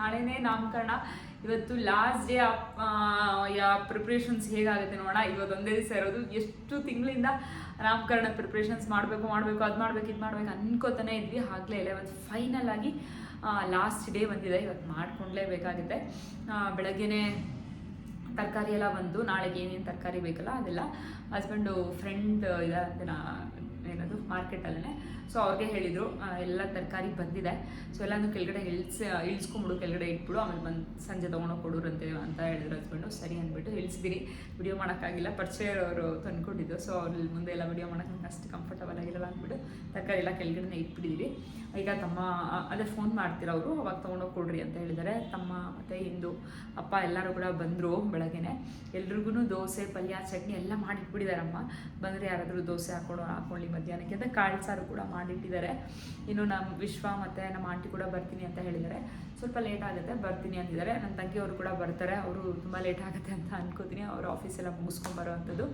ನಾಳೆನೇ ನಾಮಕರಣ. ಇವತ್ತು ಲಾಸ್ಟ್ ಡೇ ಯಾ ಪ್ರಿಪ್ರೇಷನ್ಸ್ ಹೇಗಾಗುತ್ತೆ ನೋಡೋಣ. ಇವತ್ತು ಒಂದೇ ದಿವಸ ಇರೋದು. ಎಷ್ಟು ತಿಂಗಳಿಂದ ನಾಮಕರಣ ಪ್ರಿಪ್ರೇಷನ್ಸ್ ಮಾಡಬೇಕು ಮಾಡಬೇಕು, ಅದು ಮಾಡಬೇಕು, ಇದು ಮಾಡ್ಬೇಕು ಅನ್ಕೋತಾನೆ ಇದ್ವಿ. ಆಗಲೇ ಇಲ್ಲ ಇವತ್ತು ಫೈನಲ್ ಆಗಿ ಲಾಸ್ಟ್ ಡೇ ಬಂದಿದೆ. ಇವತ್ತು ಮಾಡ್ಕೊಂಡ್ಲೇಬೇಕಾಗುತ್ತೆ. ಬೆಳಗ್ಗೆನೇ ತರಕಾರಿ ಎಲ್ಲ ಬಂದು, ನಾಳೆಗೆ ಏನೇನು ತರಕಾರಿ ಬೇಕಲ್ಲ ಅದೆಲ್ಲ. ಹಸ್ಬೆಂಡು ಫ್ರೆಂಡ್ ಇದಾರಂತೆ ನಾ, ಏನದು ಮಾರ್ಕೆಟಲ್ಲೇ ಸೊ ಅವ್ರಿಗೆ ಹೇಳಿದರು ಎಲ್ಲ ತರಕಾರಿ ಬಂದಿದೆ. ಸೊ ಎಲ್ಲನೂ ಕೆಳಗಡೆ ಇಳಿಸಿ, ಇಳಿಸ್ಕೊಂಬಿಡು, ಕೆಳಗಡೆ ಇಟ್ಬಿಡು, ಆಮೇಲೆ ಬಂದು ಸಂಜೆ ತೊಗೊಂಡೋಗಿ ಕೊಡೋರಂತೆ ಅಂತ ಹೇಳಿದ್ರು ಹಸ್ಬೆಂಡು. ಸರಿ ಅಂದ್ಬಿಟ್ಟು ಇಳಿಸಿದಿರಿ. ವಿಡಿಯೋ ಮಾಡೋಕ್ಕಾಗಿಲ್ಲ. ಪರಿಚಯ ಅವರು ತಂದ್ಕೊಂಡಿದ್ದು ಸೊ ಅವ್ರಲ್ಲಿ ಮುಂದೆ ಎಲ್ಲ ವಿಡಿಯೋ ಮಾಡೋಕ್ಕೆ ನಂಗೆ ಅಷ್ಟು ಕಂಫರ್ಟಬಲ್ ಆಗಿರಲ್ಲ ಅಂದ್ಬಿಟ್ಟು ತರಕಾರಿ ಎಲ್ಲ ಕೆಳಗಡೆ ಇಟ್ಬಿಟ್ಟಿದ್ದೀವಿ ಈಗ ತಮ್ಮ ಅದೇ ಫೋನ್ ಮಾಡ್ತೀರ ಅವರು? ಅವಾಗ ತೊಗೊಂಡೋಗಿ ಕೊಡ್ರಿ ಅಂತ ಹೇಳಿದ್ದಾರೆ ತಮ್ಮ ಮತ್ತು ಹಿಂದು ಅಪ್ಪ ಎಲ್ಲರೂ ಕೂಡ ಬಂದರು ಬೆಳಗ್ಗೆನೆ. ಎಲ್ರಿಗೂ ದೋಸೆ, ಪಲ್ಯ, ಚಟ್ನಿ ಎಲ್ಲ ಮಾಡಿಟ್ಬಿಟ್ಟಿದ್ದಾರಮ್ಮ ಬಂದರೆ ಯಾರಾದರೂ ದೋಸೆ ಹಾಕೊಂಡು, ಹಾಕೊಳ್ಳಿ ಮಧ್ಯಾಹ್ನಕ್ಕೆ ಅಂತ ಕಾಳು ಸಾರು ಕೂಡ ಮಾಡಿಟ್ಟಿದ್ದಾರೆ. ಇನ್ನು ನಮ್ಮ ವಿಶ್ವ ಮತ್ತು ನಮ್ಮ ಆಂಟಿ ಕೂಡ ಬರ್ತೀನಿ ಅಂತ ಹೇಳಿದ್ದಾರೆ. ಸ್ವಲ್ಪ ಲೇಟ್ ಆಗುತ್ತೆ, ಬರ್ತೀನಿ ಅಂತಿದ್ದಾರೆ. ನನ್ನ ತಂಗಿಯವರು ಕೂಡ ಬರ್ತಾರೆ. ಅವರು ತುಂಬ ಲೇಟ್ ಆಗುತ್ತೆ ಅಂತ ಅನ್ಕೋತೀನಿ. ಅವ್ರ ಆಫೀಸೆಲ್ಲ ಮುಗಿಸ್ಕೊಂಬರೋ ಅಂಥದ್ದು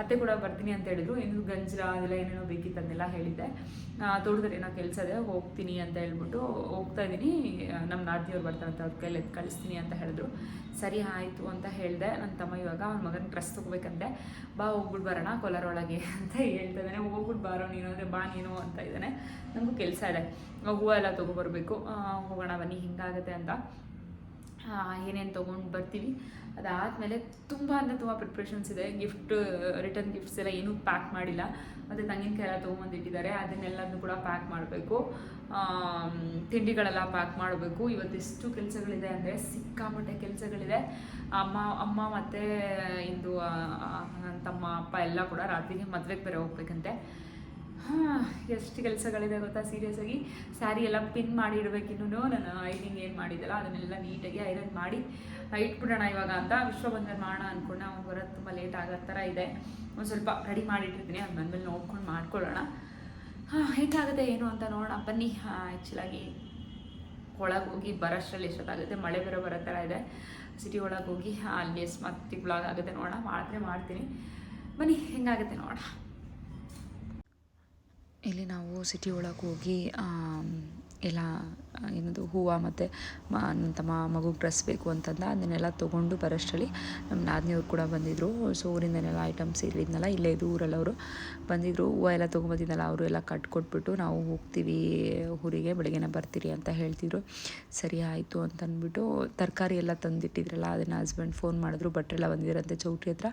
ಅತ್ತೆ ಕೂಡ ಬರ್ತೀನಿ ಅಂತ ಹೇಳಿದ್ರು. ಇನ್ನು ಗಂಜರ ಅದೆಲ್ಲ ಏನೇನೋ ಬೇಕಿತ್ತು ಅದನ್ನೆಲ್ಲ ಹೇಳಿದ್ದೆ ತೋಟದಲ್ಲಿ ಏನೋ ಕೆಲಸ ಇದೆ, ಹೋಗ್ತೀನಿ ಅಂತ ಹೇಳ್ಬಿಟ್ಟು ಹೋಗ್ತಾ ಇದ್ದೀನಿ. ನಮ್ಮ ನಾದಿಯವ್ರು ಬರ್ತಾರೆ ಅಂತ ಅವ್ರ ಕೈಲಿ ಕಳಿಸ್ತೀನಿ ಅಂತ ಹೇಳಿದ್ರು. ಸರಿ ಆಯಿತು ಅಂತ ಹೇಳಿದೆ. ನನ್ನ ತಮ್ಮ ಇವಾಗ ಅವ್ನ ಮಗನ ಡ್ರೆಸ್ ತೊಗೋಬೇಕಂತೆ. ಬಾ ಹೋಗ್ಬಿಟ್ಟು ಬರೋಣ ಕೋಲಾರ ಒಳಗೆ ಅಂತ ಹೇಳ್ತಾ ಇದ್ದಾನೆ. ಹೋಗ್ಬಿಟ್ಟು ಬಾರೋ ನೀನು ಅಂದರೆ ಬಾ ನೀನು ಅಂತ ಇದ್ದಾನೆ. ನಮಗೂ ಕೆಲಸ ಇದೆ. ಹೂವು ಎಲ್ಲ ತೊಗೊಬರ್ಬೇಕು. ಹೋಗೋಣ ಬನ್ನಿ ಹಿಂಗಾಗುತ್ತೆ ಅಂತ. ಏನೇನು ತೊಗೊಂಡು ಬರ್ತೀವಿ. ಅದಾದಮೇಲೆ ತುಂಬ ಅಂದರೆ ತುಂಬ ಪ್ರಿಪ್ರೇಷನ್ಸ್ ಇದೆ. ಗಿಫ್ಟ್ ರಿಟರ್ನ್ ಗಿಫ್ಟ್ಸ್ ಎಲ್ಲ ಏನೂ ಪ್ಯಾಕ್ ಮಾಡಿಲ್ಲ. ಮತ್ತು ತಂಗಿನಕಾಯಿ ಎಲ್ಲ ತೊಗೊಂಬಂದಿಟ್ಟಿದ್ದಾರೆ ಅದನ್ನೆಲ್ಲನೂ ಕೂಡ ಪ್ಯಾಕ್ ಮಾಡಬೇಕು. ತಿಂಡಿಗಳೆಲ್ಲ ಪ್ಯಾಕ್ ಮಾಡಬೇಕು. ಇವತ್ತೆಷ್ಟು ಕೆಲಸಗಳಿದೆ ಅಂದರೆ ಸಿಕ್ಕಾಪಟ್ಟೆ ಕೆಲಸಗಳಿದೆ. ಅಮ್ಮ ಅಮ್ಮ ಮತ್ತು ಇಂದು ನನ್ನ ತಮ್ಮ, ಅಪ್ಪ ಎಲ್ಲ ಕೂಡ ರಾತ್ರಿಗೆ ಮದುವೆಗೆ ಬೇರೆ ಹೋಗ್ಬೇಕಂತೆ. ಹಾಂ, ಎಷ್ಟು ಕೆಲಸಗಳಿದೆ ಗೊತ್ತಾ ಸೀರಿಯಸ್ ಆಗಿ? ಸ್ಯಾರಿ ಎಲ್ಲ ಪಿನ್ ಮಾಡಿ ಇಡಬೇಕಿನ್ನೂ ನಾನು ಐರನಿಂಗ್ ಏನು ಮಾಡಿದ್ದಲ್ಲ ಅದನ್ನೆಲ್ಲ ನೀಟಾಗಿ ಐರನ್ ಮಾಡಿ ಇಟ್ಬಿಡೋಣ ಇವಾಗ ಅಂತ ವಿಶ್ವ ಬಂದ್ಮೇಲೆ ಮಾಡೋಣ ಅಂದ್ಕೊಂಡು ಅವ್ನು ಬರೋದು ತುಂಬ ಲೇಟ್ ಆಗೋ ಥರ ಇದೆ. ಒಂದು ಸ್ವಲ್ಪ ರೆಡಿ ಮಾಡಿಟ್ಟಿರ್ತೀನಿ. ಅದು ಬಂದಮೇಲೆ ನೋಡ್ಕೊಂಡು ಮಾಡ್ಕೊಳ್ಳೋಣ. ಹಾಂ, ಹೇಗಾಗುತ್ತೆ, ಏನು ಅಂತ ನೋಡೋಣ. ಬನ್ನಿ ಆ್ಯಕ್ಚುಲಾಗಿ ಒಳಗೆ ಹೋಗಿ ಬರೋಷ್ಟರಲ್ಲಿ ಎಷ್ಟೊತ್ತಾಗುತ್ತೆ? ಮಳೆ ಬರೋ ಬರೋ ಥರ ಇದೆ. ಸಿಟಿ ಒಳಗೆ ಹೋಗಿ, ಅಲ್ಲಿ ಮತ್ತೆ ಬ್ಲಾಗ್ ಆಗುತ್ತೆ ನೋಡೋಣ. ಮಾಡಿದ್ರೆ ಮಾಡ್ತೀನಿ. ಬನ್ನಿ, ಹೆಂಗಾಗುತ್ತೆ ನೋಡೋಣ. ಇಲ್ಲಿ ನಾವು ಸಿಟಿ ಒಳಗೆ ಹೋಗಿ ಎಲ್ಲ ಏನದು, ಹೂವು ಮತ್ತು ನನ್ನ ತಮ್ಮ ಮಗುಗೆ ಡ್ರೆಸ್ ಬೇಕು ಅಂತಂದ, ಅದನ್ನೆಲ್ಲ ತೊಗೊಂಡು ಬರೋಷ್ಟರಲ್ಲಿ ನಮ್ಮ ನಾದಿನಿಯವ್ರು ಕೂಡ ಬಂದಿದ್ದರು ಸೊ, ಊರಿಂದನೆಲ್ಲ ಐಟಮ್ಸ್ ಇಲ್ಲಿದ್ನಲ್ಲ ಇಲ್ಲೇ ಇದು ಊರಲ್ಲಿ ಅವರು ಬಂದಿದ್ದರು ಹೂವು ಎಲ್ಲ ತೊಗೊಂಬಂದಿದ್ದಲ್ಲ ಅವರು ಎಲ್ಲ ಕಟ್ಕೊಟ್ಬಿಟ್ಟು ನಾವು ಹೋಗ್ತೀವಿ, ಊರಿಗೆ, ಬೆಳಗ್ಗೆನ ಬರ್ತೀರಿ ಅಂತ ಹೇಳ್ತಿದ್ರು. ಸರಿ, ಆಯಿತು ಅಂತ ಅಂದ್ಬಿಟ್ಟು ತರಕಾರಿ ಎಲ್ಲ ತಂದಿಟ್ಟಿದ್ರಲ್ಲ, ಅದನ್ನು ಹಸ್ಬೆಂಡ್ ಫೋನ್ ಮಾಡಿದ್ರು ಭಟ್ರೆಲ್ಲ ಬಂದಿರಂತೆ ಚೌಟ್ರಿ ಹತ್ರ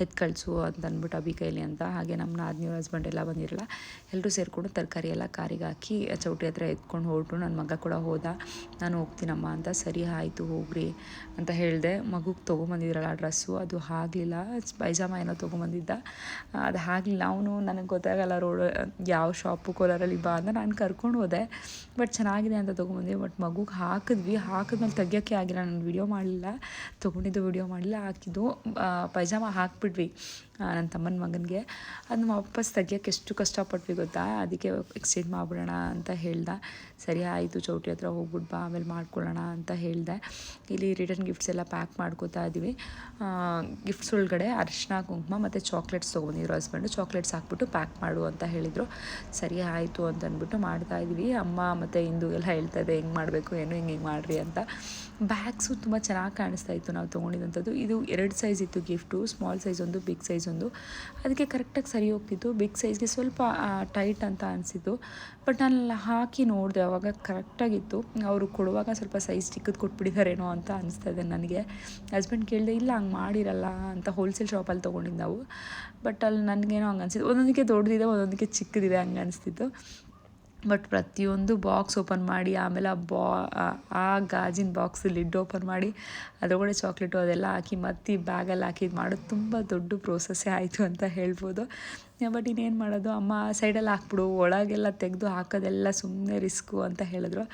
ಎತ್ತು ಕಳಿಸು ಅಂತ ಅಂದ್ಬಿಟ್ಟು ಕೈಲಿ ಅಂತ. ಹಾಗೆ ನಮ್ಮ ನಾದಿನಿಯವ್ರ ಹಸ್ಬೆಂಡ್ ಎಲ್ಲ ಬಂದಿರಲ್ಲ ಎಲ್ಲರೂ ಸೇರಿಕೊಂಡು ತರಕಾರಿ ಎಲ್ಲ ಕಾರಿಗೆ ಹಾಕಿ, ಚೌಟ್ರಿ ಹತ್ರ ಎತ್ಕೊಂಡು ಹೊರಟು, ನನ್ನ ಮಗ ಕೂಡ ಹೋದ. ನಾನು ಹೋಗ್ತೀನಮ್ಮ ಅಂತ ಸರಿ ಆಯಿತು ಹೋಗ್ರಿ ಅಂತ ಹೇಳಿದೆ. ಮಗುಗೆ ತೊಗೊಂಬಂದಿದ್ರಲ್ಲ ಡ್ರೆಸ್ಸು ಅದು ಆಗಲಿಲ್ಲ ಪೈಜಾಮ ಏನೋ ತೊಗೊಂಬಂದಿದ್ದ. ಅದು ಆಗಲಿಲ್ಲ ಅವನು ನನಗೆ ಗೊತ್ತಾಗಲ್ಲ ರೋಡ್ ಯಾವ ಶಾಪು ಕೋಲಾರಲ್ಲಿ ಬಾ ಅಂತ ನಾನು ಕರ್ಕೊಂಡು ಹೋದೆ. ಬಟ್ ಚೆನ್ನಾಗಿದೆ ಅಂತ ತೊಗೊಂಬಂದ್ವಿ ಬಟ್ ಮಗುಗೆ ಹಾಕಿದ್ವಿ. ಹಾಕಿದ್ಮೇಲೆ ತೆಗಿಯೋಕ್ಕೆ ಆಗಿಲ್ಲ. ನಾನು ವಿಡಿಯೋ ಮಾಡಲಿಲ್ಲ. ತೊಗೊಂಡಿದ್ದು ವಿಡಿಯೋ ಮಾಡಲಿಲ್ಲ. ಹಾಕಿದ್ದು ಆ, ಪೈಜಾಮ ಹಾಕ್ಬಿಟ್ವಿ. ನನ್ನ ತಮ್ಮನ ಮಗನಿಗೆ. ಅದನ್ನ ವಾಪಸ್ ತೆಗಿಯೋಕ್ಕೆ ಎಷ್ಟು ಕಷ್ಟಪಟ್ವಿ ಗೊತ್ತಾ? ಅದಕ್ಕೆ ಎಕ್ಸ್ಚೇಂಜ್ ಮಾಡಿಬಿಡೋಣ ಅಂತ ಹೇಳ್ದೆ. ಸರಿ ಆಯಿತು ಚೌಟಿ ಹತ್ರ ಹೋಗ್ಬಿಟ್ಟು ಬಾ, ಆಮೇಲೆ ಮಾಡ್ಕೊಳ್ಳೋಣ ಅಂತ ಹೇಳಿದೆ. ಇಲ್ಲಿ ರಿಟರ್ನ್ ಗಿಫ್ಟ್ಸ್ ಎಲ್ಲ ಪ್ಯಾಕ್ ಮಾಡ್ಕೋತಾ ಇದ್ದೀವಿ ಗಿಫ್ಟ್ಸ್ ಒಳಗಡೆ ಅರಿಶಿನ ಕುಂಕುಮ ಮತ್ತು ಚಾಕ್ಲೇಟ್ಸ್ ತೊಗೊಂಡಿದ್ರು ಹಸ್ಬೆಂಡು ಚಾಕ್ಲೇಟ್ಸ್ ಹಾಕ್ಬಿಟ್ಟು ಪ್ಯಾಕ್ ಮಾಡು ಅಂತ ಹೇಳಿದರು. ಸರಿ ಆಯಿತು ಅಂತ ಅಂದ್ಬಿಟ್ಟು ಮಾಡ್ತಾ ಇದ್ವಿ. ಅಮ್ಮ ಮತ್ತು ಇಂದು ಎಲ್ಲ ಹೇಳ್ತಾ ಇದೆ, ಹೆಂಗೆ ಮಾಡಬೇಕು, ಏನು ಹಿಂಗೆ ಹಿಂಗೆ ಮಾಡಿರಿ ಅಂತ. ಬ್ಯಾಗ್ಸು ತುಂಬ ಚೆನ್ನಾಗಿ ಕಾಣಿಸ್ತಾ ಇತ್ತು ನಾವು ತೊಗೊಂಡಿದ್ದಂಥದ್ದು ಇದು ಎರಡು ಸೈಜ್ ಇತ್ತು ಗಿಫ್ಟು ಸ್ಮಾಲ್ ಸೈಜ್ ಒಂದು ಬಿಗ್ ಸೈಜ್ ಒಂದು. ಅದಕ್ಕೆ ಕರೆಕ್ಟಾಗಿ ಸರಿ ಹೋಗ್ತಿತ್ತು. ಬಿಗ್ ಸೈಜ್ಗೆ ಸ್ವಲ್ಪ ಟೈಟ್ ಅಂತ ಅನಿಸಿತ್ತು. ಬಟ್ ನಾನು ಹಾಕಿ ನೋಡಿದೆ, ಅವಾಗ ಕರೆಕ್ಟಾಗಿತ್ತು ಅವರು ಕೊಡುವಾಗ ಸ್ವಲ್ಪ ಸೈಜ್ ಚಿಕ್ಕದು ಕೊಟ್ಬಿಟ್ಟಿದ್ದಾರೇನೋ ಅಂತ ಅನಿಸ್ತಾ ನನಗೆ. ಹಸ್ಬೆಂಡ್ ಕೇಳಿದೆ, ಇಲ್ಲ, ಹಂಗೆ ಮಾಡಿರಲ್ಲ ಅಂತ ಹೋಲ್ಸೇಲ್ ಶಾಪಲ್ಲಿ ತೊಗೊಂಡಿದ್ದು ನಾವು. ಬಟ್ ಅಲ್ಲಿ ನನಗೇನೋ ಹಂಗೆ ಅನಿಸಿತ್ತು. ಒಂದೊಂದಕ್ಕೆ ದೊಡ್ಡದಿದೆ ಒಂದೊಂದಕ್ಕೆ ಚಿಕ್ಕದಿದೆ ಹಂಗೆ ಅನಿಸ್ತಿತ್ತು. ಬಟ್ ಪ್ರತಿಯೊಂದು ಬಾಕ್ಸ್ ಓಪನ್ ಮಾಡಿ, ಆಮೇಲೆ ಆ ಬಾ ಆ- ಆ ಗಾಜಿನ ಬಾಕ್ಸ್ ಲಿಡ್ ಓಪನ್ ಮಾಡಿ, ಅದರೊಳಗಡೆ ಚಾಕ್ಲೇಟು ಅದೆಲ್ಲ ಹಾಕಿ ಮತ್ತೆ ಬ್ಯಾಗಲ್ಲಿ ಹಾಕಿ ಮಾಡೋದು ತುಂಬ ದೊಡ್ಡ ಪ್ರೋಸೆಸ್ಸೇ ಆಯಿತು ಅಂತ ಹೇಳ್ಬೋದು. ಬಟ್ ಇನ್ನೇನು ಮಾಡೋದು? ಅಮ್ಮ ಸೈಡಲ್ಲಿ ಹಾಕ್ಬಿಡು, ಒಳಗೆಲ್ಲ ತೆಗೆದು ಹಾಕೋದೆಲ್ಲ ಸುಮ್ಮನೆ ರಿಸ್ಕು ಅಂತ ಹೇಳಿದ್ರು.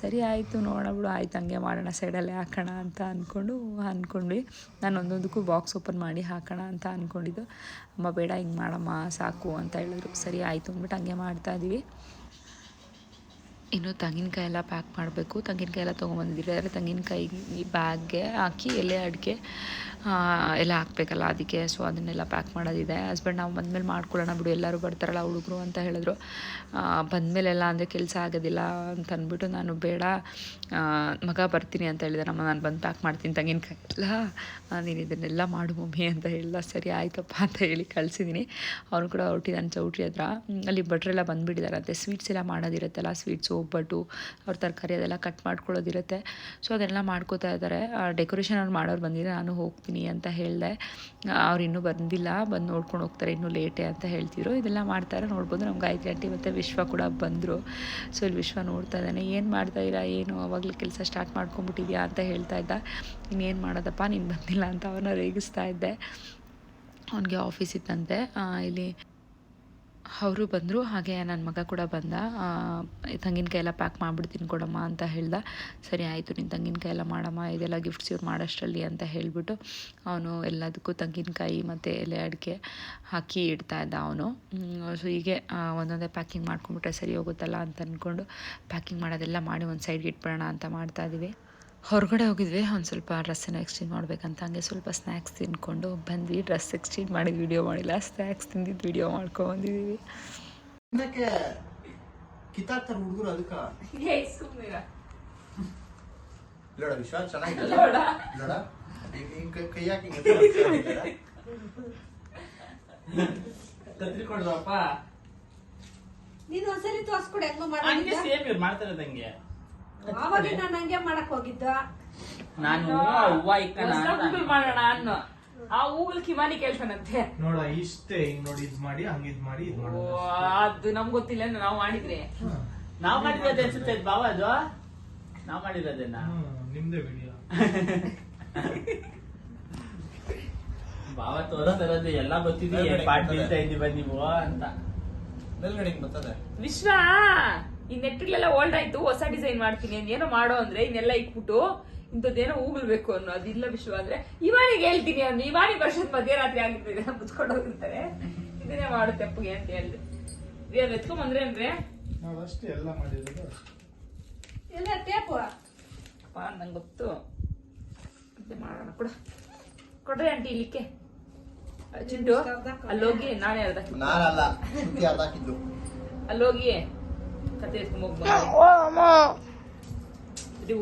ಸರಿ ಆಯಿತು, ನೋಡೋಣ ಬಿಡು, ಆಯ್ತು, ಹಂಗೆ ಮಾಡೋಣ ಸೈಡಲ್ಲೇ ಹಾಕೋಣ ಅಂತ ಅಂದ್ಕೊಂಡು ಅಂದ್ಕೊಂಡ್ವಿ ನಾನು ಒಂದೊಂದಕ್ಕೂ ಬಾಕ್ಸ್ ಓಪನ್ ಮಾಡಿ ಹಾಕೋಣ ಅಂತ ಅಂದ್ಕೊಂಡಿದ್ದು ಅಮ್ಮ ಬೇಡ, ಹಿಂಗೆ ಮಾಡಮ್ಮ, ಸಾಕು ಅಂತ ಹೇಳಿದ್ರು. ಸರಿ, ಆಯಿತು ಅಂದ್ಬಿಟ್ಟು ಹಂಗೆ ಮಾಡ್ತಾ ಇದ್ದೀವಿ ಇನ್ನು ತೆಂಗಿನಕಾಯಿ ಎಲ್ಲ ಪ್ಯಾಕ್ ಮಾಡಬೇಕು. ತೆಂಗಿನಕಾಯಿ ಎಲ್ಲ ತೊಗೊಂಬಂದಿದ್ದಾರೆ ತೆಂಗಿನಕಾಯಿ ಬ್ಯಾಗ್ಗೆ ಹಾಕಿ ಎಲೆ ಅಡಿಕೆ ಎಲ್ಲ ಹಾಕ್ಬೇಕಲ್ಲ ಅದಕ್ಕೆ. ಸೊ ಅದನ್ನೆಲ್ಲ ಪ್ಯಾಕ್ ಮಾಡೋದಿದೆ. ಹಸ್ಬೆಂಡ್ ನಾವು ಬಂದಮೇಲೆ ಮಾಡ್ಕೊಳ್ಳೋಣ ಬಿಡು. ಎಲ್ಲರೂ ಬರ್ತಾರಲ್ಲ ಹುಡುಗರು ಅಂತ ಹೇಳಿದ್ರು. ಬಂದಮೇಲೆಲ್ಲ ಅಂದರೆ ಕೆಲಸ ಆಗೋದಿಲ್ಲ ಅಂತ ಅಂದ್ಬಿಟ್ಟು ನಾನು ಬೇಡ ಮಗ ಬರ್ತೀನಿ ಅಂತ ಹೇಳಿದೆ. ನಮ್ಮ ನಾನು ಬಂದು ಪ್ಯಾಕ್ ಮಾಡ್ತೀನಿ ತೆಂಗಿನಕಾಯಿ. ಎಲ್ಲ ನೀನು ಇದನ್ನೆಲ್ಲ ಮಾಡು ಮಮ್ಮಿ ಅಂತ ಹೇಳಿದ. ಸರಿ, ಆಯ್ತಪ್ಪ ಅಂತ ಹೇಳಿ ಕಳಿಸಿದ್ದೀನಿ ಅವನು ಕೂಡ ಹೊರಟಿದ್ದಾನೆ ಚೌಟ್ರಿ ಹತ್ರ. ಅಲ್ಲಿ ಭಟ್ರೆಲ್ಲ ಬಂದುಬಿಟ್ಟಿದ್ದಾರಂತೆ ಸ್ವೀಟ್ಸ್ ಎಲ್ಲ ಮಾಡೋದಿರುತ್ತಲ್ಲ ಸ್ವೀಟ್ಸು ಒಬ್ಬಟ್ಟು ಅವ್ರ ತರಕಾರಿ ಅದೆಲ್ಲ ಕಟ್ ಮಾಡ್ಕೊಳ್ಳೋದಿರುತ್ತೆ. ಸೊ ಅದೆಲ್ಲ ಮಾಡ್ಕೋತಾ ಇದ್ದಾರೆ. ಡೆಕೋರೇಷನ್ ಅವ್ರು ಮಾಡೋರು ಬಂದಿದ್ದಾರೆ ನಾನು ಹೋಗ್ತೀನಿ ಅಂತ ಹೇಳಿದೆ. ಅವ್ರು ಇನ್ನೂ ಬಂದಿಲ್ಲ. ಬಂದು ನೋಡ್ಕೊಂಡು ಹೋಗ್ತಾರೆ ಇನ್ನೂ ಲೇಟೇ ಅಂತ ಹೇಳ್ತಿದ್ರು. ಇದೆಲ್ಲ ಮಾಡ್ತಾರೆ ನೋಡ್ಬೋದು. ನಮ್ಮ ಗಾಯತ್ರಿ ಆಂಟಿ ಮತ್ತು ವಿಶ್ವ ಕೂಡ ಬಂದರು. ಸೊ ಇಲ್ಲಿ ವಿಶ್ವ ನೋಡ್ತಾ ಇದ್ದಾನೆ. ಏನು ಮಾಡ್ತಾ ಇದ್ದೀರಾ? ಏನು? ಅವಾಗಲೇ ಕೆಲಸ ಸ್ಟಾರ್ಟ್ ಮಾಡ್ಕೊಂಬಿಟ್ಟಿದ್ಯಾ ಅಂತ ಹೇಳ್ತಾ ಇದ್ದ. ಇನ್ನೇನು ಮಾಡೋದಪ್ಪ? ನೀನು ಬಂದಿಲ್ಲ ಅಂತ ಅವನ್ನ ರೇಗಿಸ್ತಾ ಇದ್ದೆ. ಅವನಿಗೆ ಆಫೀಸ್ ಇತ್ತಂತೆ. ಇಲ್ಲಿ ಅವರು ಬಂದರು, ಹಾಗೆ ನನ್ನ ಮಗ ಕೂಡ ಬಂದ. ತಂಗಿನಕಾಯಿ ಎಲ್ಲ ಪ್ಯಾಕ್ ಮಾಡಿಬಿಡ್ತೀನಿ ಕೊಡಮ್ಮ ಅಂತ ಹೇಳ್ದ. ಸರಿ ಆಯಿತು, ನೀನು ತೆಂಗಿನಕಾಯಿ ಎಲ್ಲ ಮಾಡಮ್ಮ, ಇದೆಲ್ಲ ಗಿಫ್ಟ್ಸ್ ಇವ್ರು ಮಾಡೋಷ್ಟರಲ್ಲಿ ಅಂತ ಹೇಳಿಬಿಟ್ಟು ಅವನು ಎಲ್ಲದಕ್ಕೂ ತೆಂಗಿನಕಾಯಿ ಮತ್ತು ಎಲೆ ಅಡಿಕೆ ಹಾಕಿ ಇಡ್ತಾ ಇದ್ದ ಅವನು. ಸೊ ಹೀಗೆ ಒಂದೊಂದೇ ಪ್ಯಾಕಿಂಗ್ ಮಾಡ್ಕೊಂಬಿಟ್ರೆ ಸರಿ ಹೋಗುತ್ತಲ್ಲ ಅಂತ ಅಂದ್ಕೊಂಡು ಪ್ಯಾಕಿಂಗ್ ಮಾಡೋದೆಲ್ಲ ಮಾಡಿ ಒಂದು ಸೈಡ್ಗೆ ಇಟ್ಬಿಡೋಣ ಅಂತ ಮಾಡ್ತಾ ಇದ್ದೀವಿ ಹೊರಗಡೆ ಹೋಗಿದ್ವಿ ಒಂದು ಸ್ವಲ್ಪ ಡ್ರೆಸ್ಸನ್ನು ಎಕ್ಸ್ಚೇಂಜ್ ಮಾಡ್ಬೇಕಂತ ಹಂಗೆ ಸ್ವಲ್ಪ ಸ್ನ್ಯಾಕ್ಸ್ ತಿನ್ಕೊಂಡು ಬಂದ್ವಿ. ಡ್ರೆಸ್ ಎಕ್ಸ್ಚೇಂಜ್ ಮಾಡಿ ವೀಡಿಯೋ ಮಾಡಿಲ್ಲ ಸ್ನ್ಯಾಕ್ಸ್ ತಿಂದಿದ್ದು ವೀಡಿಯೋ ಮಾಡ್ಕೊಂಡು ಬಂದಿದ್ದೀವಿ ಕಿತ್ತಾಕ್ತಾರ ಹುಡುಗರು ಅದಕ್ಕ? ಇಲ್ಲೋಡ ವಿಶ್ವಾಸ ಚೆನ್ನಾಗಿದೆ. ಇಲ್ಲೋಡ. ಹಿಂಗ್ ಹಿಂಗ್ ಕೈ- ಕೈ ಹಾಕಿ ಹಿಂಗ್ ಎತ್ತಿ ಹಾಕ್ತಾರೆ. ಕತ್ರಿ ಕೊಡ್ದಪ್ಪ ನೀನ್ ಒಂದ್ಸರಿ ತೋರ್ಸ್ಕೊಡು ಹೆಂಗ ಹಂಗೆ. ಅವಾಗ ನಾನು ಹಂಗೆ ಮಾಡಕ್ ಹೋಗಿದ್ದು. ನಾನು ಹೂವ ಮಾಡೋಣ ಅನ್ನೋ. ಆ ಕಿಮಾನಿ ಕೇಳ್ತಾನಂತೆ. ನೋಡ ಇಷ್ಟೇ ಹಿಂಗ್ ನೋಡಿ ಇದ್ ಮಾಡಿ ಹಂಗ್ ಇದ್ ಮಾಡಿ ಇದ್ ಓ, ಮಾಡೋದು ಅದು ನಮ್ಗೆ ಗೊತ್ತಿಲ್ಲ ನಾವು ಮಾಡಿದ್ರೆ. ನಾವ್ ಮಾಡಿರೋದು ಅನ್ಸುತ್ತೆ ಇದು ಬಾವ ಅದು? ನಾವ್ ಮಾಡಿರೋದನ್ನ ಹ್ಮ್, ನಿಮ್ದೇ ವಿಡಿಯೋ ಬಾವ ಎಲ್ಲ ಗೊತ್ತಿದೆಯೇ ಪಾಠ. ಬೀಳ್ತಾ ಇದೀವ ನೀವು ಅಂತ. ಮೇಲ್ಗಡೆ ಹಿಂಗ್ ಬರ್ತದೆ. ವಿಶ್ವ ಈ ನೆಟ್ಟಿಲೆಲ್ಲ ಓಲ್ಡ್ ಆಯ್ತು ಹೊಸ ಡಿಸೈನ್ ಮಾಡ್ತೀನಿ ಏನೋ ಮಾಡೋ ಅಂದ್ರೆ ಇನ್ನೆಲ್ಲ ಇಟ್ಬಿಟ್ಟು ಇಂಥದ್ದೇನೋ ಊಗಲ್ಬೇಕು ಅನ್ನೋ ಅದಿಲ್ಲ ವಿಶ್ವ ಅಂದ್ರೆ ಇವಾನಿಗೆ ಹೇಳ್ತೀನಿ ಅಂದ್ರೆ ಇವಾನಿ ವರ್ಷದ ಮಧ್ಯರಾತ್ರಿ ಆಗಿರ್ತದೆ ಮುಚ್ಕೊಂಡು ಹೋಗಿರ್ತಾರೆ ಇದನ್ನೇ ಮಾಡು ತೆಪ್ಪಿಗೆ ಅಂತ ಹೇಳಿದೆ. ಇದೇನು ಎತ್ಕೊಂಬಂದ್ರೆ ಅಂದ್ರೆ? ನಾವು ಅಷ್ಟೇ ಎಲ್ಲ ಟೇಪು ಅಪ್ಪ ನಂಗೆ ಗೊತ್ತು. ಮತ್ತೆ ಮಾಡೋಣ ಕೂಡ. ಕೊಡ್ರಿ ಆಂಟಿ ಇಲ್ಲಿಕ್ಕೆ. ಚಿಂಟು ಅಲ್ಲೋಗಿ ನಾನೇ ಅರ್ಧ ನಾನಲ್ಲ ಸುತ್ತಿ ಅರ್ಧ ಹಾಕಿದ್ದು. ಅಲ್ಲೋಗಿ. ಕತೆ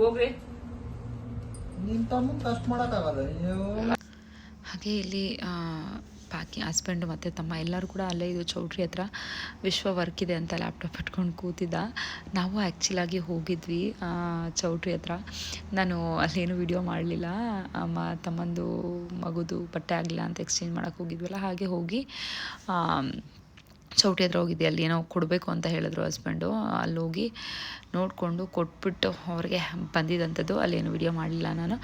ಹೋಗ್ರಿ? ನಿನ್ ತಮ್ಮನ್ ಕಷ್ಟ ಮಾಡಕ್ಕಾಗಲ್ಲ. ಅಯ್ಯೋ. ಹಾಗೆ ಇಲ್ಲಿ ಪಾಕಿ ಹಸ್ಬೆಂಡು ಮತ್ತು ತಮ್ಮ ಎಲ್ಲರೂ ಕೂಡ ಅಲ್ಲೇ ಇದು ಚೌಟ್ರಿ ಹತ್ರ ವಿಶ್ವ ವರ್ಕ್ ಇದೆ ಅಂತ ಲ್ಯಾಪ್ಟಾಪ್ ಇಟ್ಕೊಂಡು ಕೂತಿದ್ದ. ನಾವು ಆ್ಯಕ್ಚುಲಾಗಿ ಹೋಗಿದ್ವಿ ಆ, ಚೌಟ್ರಿ ಹತ್ರ. ನಾನು ಅಲ್ಲೇನು ವಿಡಿಯೋ ಮಾಡಲಿಲ್ಲ. ಅಮ್ಮ ತಮ್ಮಂದು ಮಗುದು ಬಟ್ಟೆ ಆಗಲಿಲ್ಲ ಅಂತ ಎಕ್ಸ್ಚೇಂಜ್ ಮಾಡೋಕ್ಕೆ ಹೋಗಿದ್ವಲ್ಲ ಹಾಗೆ ಹೋಗಿ ಚೌಟ್ರಿ ಹತ್ರ ಹೋಗಿದ್ದೆ. ಅಲ್ಲಿ ಏನೋ ಕೊಡಬೇಕು ಅಂತ ಹೇಳಿದ್ರು ಹಸ್ಬೆಂಡು ಅಲ್ಲಿ ಹೋಗಿ ನೋಡಿಕೊಂಡು ಕೊಟ್ಬಿಟ್ಟು ಅವ್ರಿಗೆ ಬಂದಿದ್ದಂಥದ್ದು. ಅಲ್ಲೇನು ವಿಡಿಯೋ ಮಾಡಲಿಲ್ಲ ನಾನು.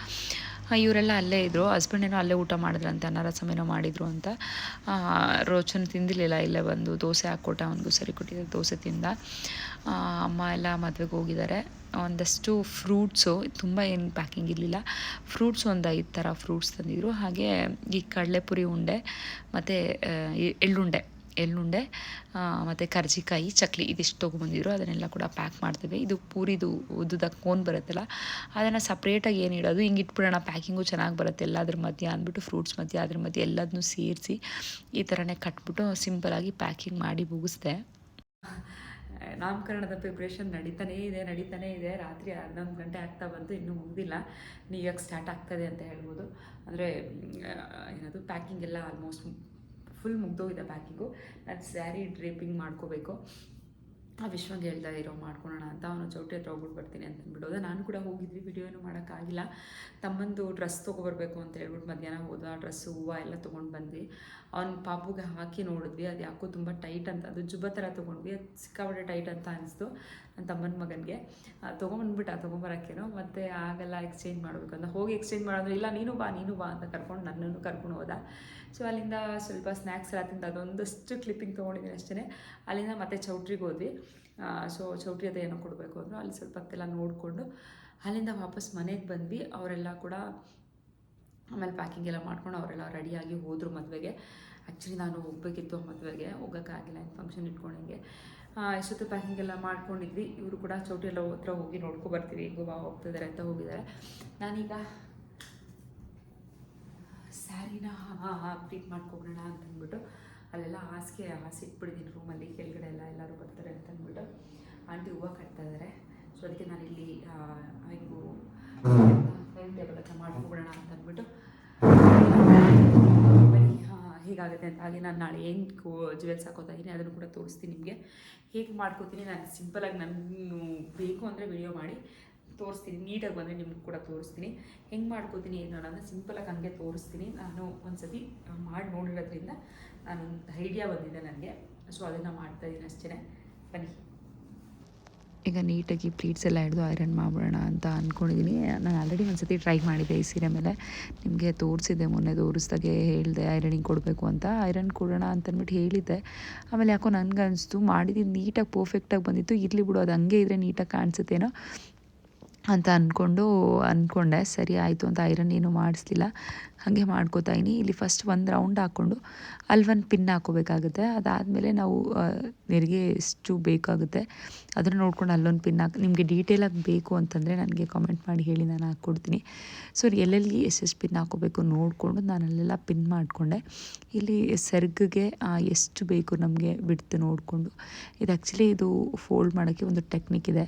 ಇವರೆಲ್ಲ ಅಲ್ಲೇ ಇದ್ದರು ಹಸ್ಬೆಂಡ್ ಏನೋ ಅಲ್ಲೇ ಊಟ ಮಾಡಿದ್ರಂತೆ ಅನ್ನ ಏನೋ ಮಾಡಿದ್ರು ಅಂತ. ರೋಚನ್ ತಿಂದಿರಲಿಲ್ಲ. ಇಲ್ಲೇ ಬಂದು ದೋಸೆ ಹಾಕ್ಕೊಟ್ಟ. ಅವನಿಗೂ ಸರಿ ಕೊಟ್ಟಿದ್ದೆ ದೋಸೆ ತಿಂದ. ಅಮ್ಮ ಎಲ್ಲ ಮದುವೆಗೆ ಹೋಗಿದ್ದಾರೆ ಒಂದಷ್ಟು ಫ್ರೂಟ್ಸು ತುಂಬ ಏನು ಪ್ಯಾಕಿಂಗ್ ಇರಲಿಲ್ಲ. ಫ್ರೂಟ್ಸ್ ಒಂದು ಐದು ಥರ ಫ್ರೂಟ್ಸ್ ತಂದಿದ್ರು. ಹಾಗೆ ಈ ಕಡಲೆಪುರಿ ಉಂಡೆ, ಮತ್ತು ಎಳ್ಳುಂಡೆ. ಎಳ್ಳುಂಡೆ ಮತ್ತು ಕರ್ಜಿಕಾಯಿ, ಚಕ್ಲಿ ಇದಿಷ್ಟು ತೊಗೊಂಬಂದಿದ್ರು ಅದನ್ನೆಲ್ಲ ಕೂಡ ಪ್ಯಾಕ್ ಮಾಡ್ತೇವೆ. ಇದು ಪೂರಿದು ಉದ್ದದ ಕೋನ್ ಬರುತ್ತಲ್ಲ, ಅದನ್ನು ಸಪ್ರೇಟಾಗಿ ಏನು ಇಡೋದು? ಹಿಂಗೆ ಇಟ್ಬಿಡೋಣ ಪ್ಯಾಕಿಂಗು ಚೆನ್ನಾಗಿ ಬರುತ್ತೆ. ಎಲ್ಲದ್ರ ಮಧ್ಯೆ ಅಂದ್ಬಿಟ್ಟು ಫ್ರೂಟ್ಸ್ ಮಧ್ಯೆ, ಅದ್ರ ಮಧ್ಯೆ ಎಲ್ಲದನ್ನು ಸೇರಿಸಿ ಈ ಥರನೇ ಕಟ್ಬಿಟ್ಟು ಸಿಂಪಲಾಗಿ ಪ್ಯಾಕಿಂಗ್ ಮಾಡಿ ಮುಗಿಸ್ದೆ. ನಾಮಕರಣದ ಪ್ರಿಪ್ರೇಷನ್ ನಡೀತಾನೇ ಇದೆ ನಡೀತಾನೇ ಇದೆ. ರಾತ್ರಿ ಹನ್ನೊಂದು ಗಂಟೆ ಆಗ್ತಾ ಬಂತು, ಇನ್ನೂ ಮುಗ್ದಿಲ್ಲ. ಈಗ ಸ್ಟಾರ್ಟ್ ಆಗ್ತದೆ ಅಂತ ಹೇಳ್ಬೋದು. ಅಂದರೆ ಏನದು ಪ್ಯಾಕಿಂಗ್ ಎಲ್ಲ ಆಲ್ಮೋಸ್ಟ್ ಫುಲ್ ಮುಗ್ದೋಗಿದೆ ಪ್ಯಾಕಿಂಗು. ನಾನು ಸ್ಯಾರಿ ಡ್ರೇಪಿಂಗ್ ಮಾಡ್ಕೋಬೇಕು. ಆ ವಿಶ್ವಂಗೆ ಹೇಳ್ತಾ ಇರೋ ಮಾಡ್ಕೊಳೋಣ ಅಂತ ಅವನು ಚೌಟಿ ಹತ್ರ ಹೋಗ್ಬಿಟ್ಟು ಬರ್ತೀನಿ ಅಂತಂದ್ಬಿಟ್ಟು ಹೋದ. ನಾನು ಕೂಡ ಹೋಗಿದ್ವಿ ವಿಡಿಯೋ ಏನು ಮಾಡೋಕ್ಕಾಗಿಲ್ಲ. ತಮ್ಮಂದು ಡ್ರೆಸ್ ತೊಗೊಬರ್ಬೇಕು ಅಂತ ಹೇಳ್ಬಿಟ್ಟು ಮಧ್ಯಾಹ್ನ ಹೋದ ಡ್ರೆಸ್ಸು, ಹೂವು ಎಲ್ಲ ತೊಗೊಂಡು ಬಂದ್ವಿ. ಅವ್ನ ಪಾಪುಗೆ ಹಾಕಿ ನೋಡಿದ್ವಿ, ಅದು ಯಾಕೋ ತುಂಬ ಟೈಟ್ ಅಂತ, ಅದು ಜುಬ್ಬ ಥರ ತೊಗೊಂಡ್ವಿ. ಅದು ಸಿಕ್ಕಾಪಟ್ಟೆ ಟೈಟ್ ಅಂತ ಅನಿಸ್ತು ನನ್ನ ತಮ್ಮನ ಮಗನಿಗೆ. ತೊಗೊಂಬಂದ್ಬಿಟ್ಟು, ಆ ತೊಗೊಂಬರೋಕ್ಕೇನೋ. ಮತ್ತು ಆಗಲ್ಲ, ಎಕ್ಸ್ಚೇಂಜ್ ಮಾಡಬೇಕು ಅಂತ. ಹೋಗಿ ಎಕ್ಸ್ಚೇಂಜ್ ಮಾಡೋದು ಇಲ್ಲ, ನೀನು ಬಾ ನೀನು ಬಾ ಅಂತ ಕರ್ಕೊಂಡು ನನ್ನನ್ನು ಕರ್ಕೊಂಡು ಹೋದ. ಸೊ ಅಲ್ಲಿಂದ ಸ್ವಲ್ಪ ಸ್ನ್ಯಾಕ್ಸ್ ಎಲ್ಲ ತಿಂದು ಅದೊಂದಷ್ಟು ಕ್ಲಿಪ್ಪಿಂಗ್ ತೊಗೊಂಡಿದ್ದೀನಿ ಅಷ್ಟೇ ಅಲ್ಲಿಂದ ಮತ್ತೆ ಚೌಟ್ರಿಗೆ ಹೋದ್ವಿ. ಸೊ ಚೌಟ್ರಿ ಅದೇ ಏನೋ ಕೊಡಬೇಕು ಅಂದರು. ಅಲ್ಲಿ ಸ್ವಲ್ಪ ಹೊತ್ತೆಲ್ಲ ನೋಡಿಕೊಂಡು ಅಲ್ಲಿಂದ ವಾಪಸ್ ಮನೆಗೆ ಬಂದ್ವಿ. ಅವರೆಲ್ಲ ಕೂಡ ಆಮೇಲೆ ಪ್ಯಾಕಿಂಗ್ ಎಲ್ಲ ಮಾಡ್ಕೊಂಡು ಅವರೆಲ್ಲ ರೆಡಿಯಾಗಿ ಹೋದರು ಮದುವೆಗೆ. ಆ್ಯಕ್ಚುಲಿ ನಾನು ಹೋಗಬೇಕಿತ್ತು ಮದುವೆಗೆ. ಹೋಗೋಕ್ಕಾಗಿಲ್ಲ ಏನು ಫಂಕ್ಷನ್ ಇಟ್ಕೊಂಡಂಗೆ. ಎಷ್ಟೊತ್ತು ಪ್ಯಾಕಿಂಗ್ ಎಲ್ಲ ಮಾಡ್ಕೊಂಡಿದ್ವಿ. ಇವರು ಕೂಡ ಚೌಟ್ರಿ ಎಲ್ಲ ಹತ್ರ ಹೋಗಿ ನೋಡ್ಕೊ ಬರ್ತೀವಿ. ಗೋವಾ ಹೋಗ್ತಿದ್ದಾರೆ ಅಂತ ಹೋಗಿದ್ದಾರೆ. ನಾನೀಗ ಸ್ಯಾರಿನ ಪ್ಲೀಟ್ ಮಾಡ್ಕೊಬಿಡೋಣ ಅಂತ ಅಂದ್ಬಿಟ್ಟು ಅಲ್ಲೆಲ್ಲ ಹಾಸಿಗೆ ಹಾಸಿಟ್ಬಿಟ್ಟಿದ್ದೀನಿ ರೂಮಲ್ಲಿ. ಕೆಳಗಡೆ ಎಲ್ಲ ಎಲ್ಲರೂ ಬರ್ತಾರೆ ಅಂತ ಅಂದ್ಬಿಟ್ಟು ಆಂಟಿ ಹೂವು ಕಟ್ತಾ ಇದ್ದಾರೆ ಸೊ ಅದಕ್ಕೆ ನಾನಿಲ್ಲಿ ಹೆಂಗು ಟೈಮ್ ಟೇಬಲ್ ಹತ್ರ ಮಾಡ್ಕೊಬಿಡೋಣ ಅಂತ ಅಂದ್ಬಿಟ್ಟು ಹೀಗಾಗುತ್ತೆ ಅಂತ. ಹಾಗೆ ನಾನು ನಾಳೆ ಏನು ಜುವೆಲ್ಸ್ ಹಾಕೋತಾ ಇದ್ದೀನಿ ಅದನ್ನು ಕೂಡ ತೋರಿಸ್ತೀನಿ ನಿಮಗೆ. ಹೇಗೆ ಮಾಡ್ಕೋತೀನಿ ನಾನು ಸಿಂಪಲಾಗಿ ನಾನು ಬೇಕು ಅಂದರೆ ವಿಡಿಯೋ ಮಾಡಿ. ತೋರಿಸ್ತೀನಿ, ನೀಟಾಗಿ ಬಂದರೆ ನಿಮ್ಗೆ ಕೂಡ ತೋರಿಸ್ತೀನಿ. ಹೆಂಗೆ ಮಾಡ್ಕೋತೀನಿ ಏನು ಅನ್ನೋದನ್ನ ಸಿಂಪಲಾಗಿ ಹಂಗೆ ತೋರಿಸ್ತೀನಿ. ನಾನು ಒಂದ್ಸತಿ ಮಾಡಿ ನೋಡಿರೋದ್ರಿಂದ ನಾನು ಐಡಿಯಾ ಬಂದಿದೆ ನನಗೆ. ಸೊ ಅದನ್ನು ಮಾಡ್ತಾ ಇದ್ದೀನಿ ಅಷ್ಟೇ ಬನ್ನಿ. ಈಗ ನೀಟಾಗಿ ಪ್ಲೀಟ್ಸ್ ಎಲ್ಲ ಹಿಡಿದು ಐರನ್ ಮಾಡ್ಬಿಡೋಣ ಅಂತ ಅಂದ್ಕೊಂಡಿದ್ದೀನಿ ನಾನು ಆಲ್ರೆಡಿ ಒಂದು ಸತಿ ಟ್ರೈ ಮಾಡಿದ್ದೆ ಈ ಸೀರೆ ಮೇಲೆ. ನಿಮಗೆ ತೋರಿಸಿದ್ದೆ, ಮೊನ್ನೆ ತೋರಿಸ್ದಾಗೆ ಹೇಳಿದೆ ಐರನಿಂಗ್ ಕೊಡಬೇಕು ಅಂತ. ಐರನ್ ಕೊಡೋಣ ಅಂತ ಅಂದ್ಬಿಟ್ಟು ಹೇಳಿದ್ದೆ. ಆಮೇಲೆ ಯಾಕೋ ನನಗೆ ಅನಿಸ್ತು ಮಾಡಿದ್ದು ನೀಟಾಗಿ ಪರ್ಫೆಕ್ಟಾಗಿ ಬಂದಿತ್ತು. ಇರಲಿ ಬಿಡು, ಅದು ಹಂಗೆ ಇದ್ದರೆ ನೀಟಾಗಿ ಕಾಣಿಸುತ್ತೇನೋ. ಅಂತ ಅಂದ್ಕೊಂಡು ಅಂದ್ಕೊಂಡೆ ಸರಿ ಆಯಿತು ಅಂತ ಐರನ್ ಏನು ಮಾಡಿಸ್ಲಿಲ್ಲ, ಹಾಗೆ ಮಾಡ್ಕೋತಾ ಇದೀನಿ ಇಲ್ಲಿ ಫಸ್ಟ್ ಒಂದು ರೌಂಡ್ ಹಾಕ್ಕೊಂಡು ಅಲ್ಲಿ ಒಂದು ಪಿನ್ ಹಾಕೋಬೇಕಾಗುತ್ತೆ. ಅದಾದಮೇಲೆ ನಾವು ನೆರಿಗೆ ಎಷ್ಟು ಬೇಕಾಗುತ್ತೆ. ಅದನ್ನು ನೋಡ್ಕೊಂಡು ಅಲ್ಲೊಂದು ಪಿನ್ ಹಾಕಿ, ನಿಮಗೆ ಡೀಟೇಲಾಗಿ ಬೇಕು ಅಂತಂದರೆ ನನಗೆ ಕಾಮೆಂಟ್ ಮಾಡಿ ಹೇಳಿ ನಾನು ಹಾಕ್ಕೊಡ್ತೀನಿ. ಸೊ ಎಲ್ಲೆಲ್ಲಿ ಎಷ್ಟೆಷ್ಟು ಪಿನ್ ಹಾಕೋಬೇಕು ನೋಡಿಕೊಂಡು ನಾನು ಅಲ್ಲೆಲ್ಲ ಪಿನ್ ಮಾಡಿಕೊಂಡೆ. ಇಲ್ಲಿ ಸೆರ್ಗಿಗೆ ಎಷ್ಟು ಬೇಕು ನಮಗೆ ಬಿಡ್ತು ನೋಡಿಕೊಂಡು. ಇದು ಆ್ಯಕ್ಚುಲಿ ಇದು ಫೋಲ್ಡ್ ಮಾಡೋಕ್ಕೆ ಒಂದು ಟೆಕ್ನಿಕ್ ಇದೆ.